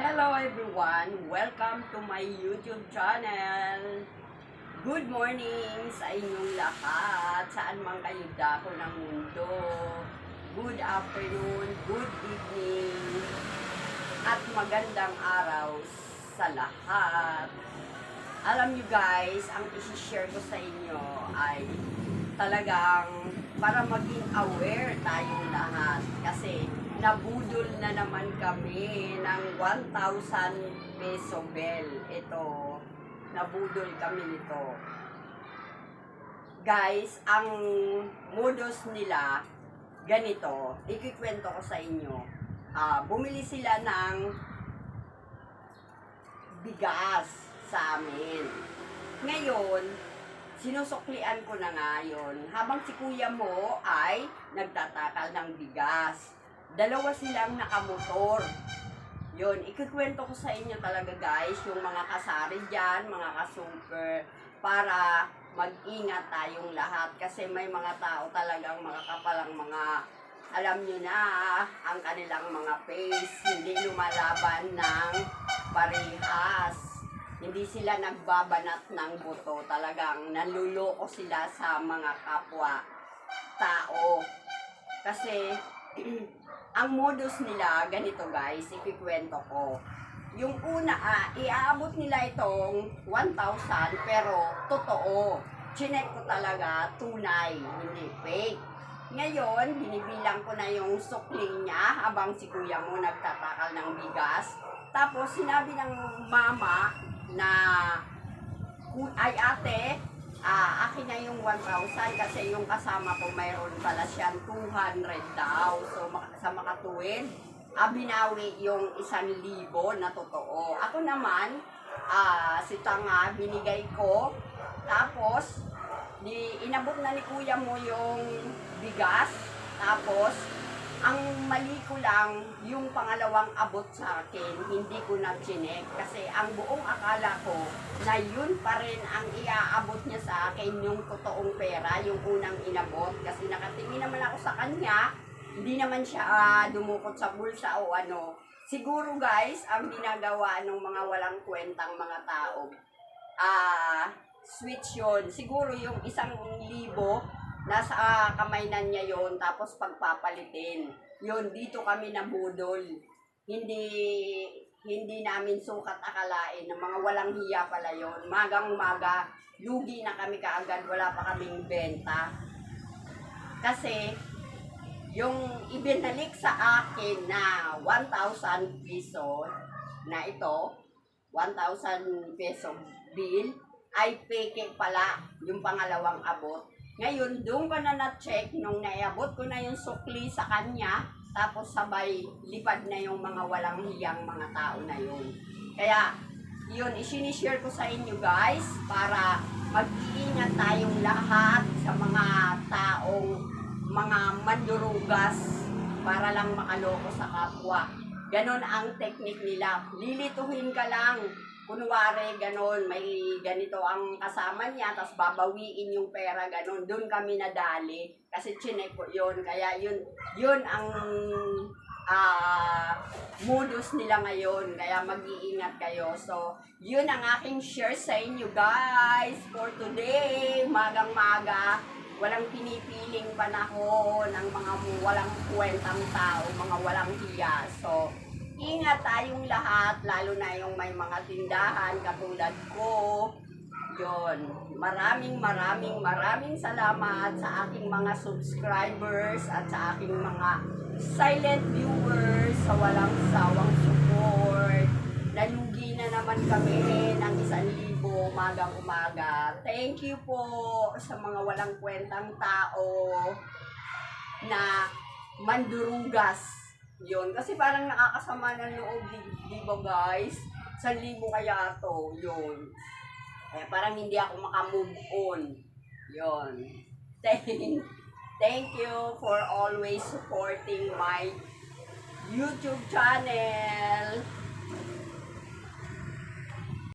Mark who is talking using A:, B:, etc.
A: Hello everyone! Welcome to my YouTube channel! Good morning sa inyong lahat, saan man kayo dako ng mundo. Good afternoon, good evening, at magandang araw sa lahat. Alam nyo guys, ang isi-share ko sa inyo ay talagang para maging aware tayong lahat. Nabudol na naman kami ng 1,000 peso bell. Ito, nabudol kami nito. Guys, ang modus nila, ganito, ikikwento ko sa inyo. Ah, bumili sila ng bigas sa amin. Ngayon, sinusuklian ko na nga yun. Habang si kuya mo ay nagtatakal ng bigas. Dalawa silang nakamotor. Yun, ikikwento ko sa inyo talaga guys, yung mga kasari dyan, mga kasuper, para mag-ingat tayong lahat. Kasi may mga tao talagang mga kapalang mga, alam nyo na, ang kanilang mga face, hindi lumalaban ng parehas. Hindi sila nagbabanat ng buto. Talagang nanluloko sila sa mga kapwa tao. Kasi, ang modus nila, ganito guys, ikikwento ko. Yung una, ah, iaabot nila itong 1,000 pero totoo. Chinek ko talaga, tunay, hindi fake. Ngayon, binibilang ko na yung sukling niya habang si kuya mo nagtatakal ng bigas. Tapos sinabi ng mama na "Ku- ay ate, ah, akin na yung 1,000 kasi yung kasama ko mayroon pala siyang 200 daw. So sa makatuwid, ah, binawi yung 1,000 na totoo. Ako naman, ah, si Tanga, binigay ko. Tapos, di, inabot na ni kuya mo yung bigas. Tapos, ang mali ko lang, yung pangalawang abot sa akin, hindi ko na chinek. Kasi ang buong akala ko na yun pa rin ang iaabot niya sa akin, yung totoong pera, yung unang inabot. Kasi nakatingin naman ako sa kanya, hindi naman siya ah, dumukot sa bulsa o ano. Siguro guys, ang ginagawa ng mga walang kwentang mga tao, ah, switch yun. Siguro yung isang libo, nasa ah, kamay na niya yon tapos pagpapalitin. Yun, dito kami nabudol. Hindi hindi namin sukat akalain ng mga walang hiya pala yon Magang umaga, lugi na kami kaagad, wala pa kaming benta. Kasi, yung ibinalik sa akin na 1,000 peso na ito, 1,000 peso bill, ay peke pala yung pangalawang abot. Ngayon, doon ko na na-check nung naiabot ko na yung sukli sa kanya, tapos sabay lipad na yung mga walang hiyang mga tao na yun. Kaya, yun, isinishare ko sa inyo guys, para mag-iingat tayong lahat sa mga taong mga mandurugas para lang makaloko sa kapwa. Ganon ang technique nila. Lilituhin ka lang. Kunwari, ganon, may ganito ang kasama niya, tapos babawiin yung pera, ganon. Doon kami nadali. Kasi chinek ko yun. Kaya yun, yun ang ah modus nila ngayon. Kaya mag-iingat kayo. So, yun ang aking share sa inyo, guys, for today. Magang-maga walang pinipiling panahon ng mga walang kwentang tao, mga walang hiya. So, ingat tayong lahat, lalo na yung may mga tindahan katulad ko. Yon. Maraming maraming maraming salamat sa aking mga subscribers at sa aking mga silent viewers sa walang sawang support. Nalugi na naman kami ng isang libo umagang umaga. Thank you po sa mga walang kwentang tao na mandurugas. Yun. Kasi parang nakakasama ng loob, di, di ba guys? Sa libo kaya to. Yun. Eh, parang hindi ako makamove on. Yun. Thank, thank you for always supporting my YouTube channel.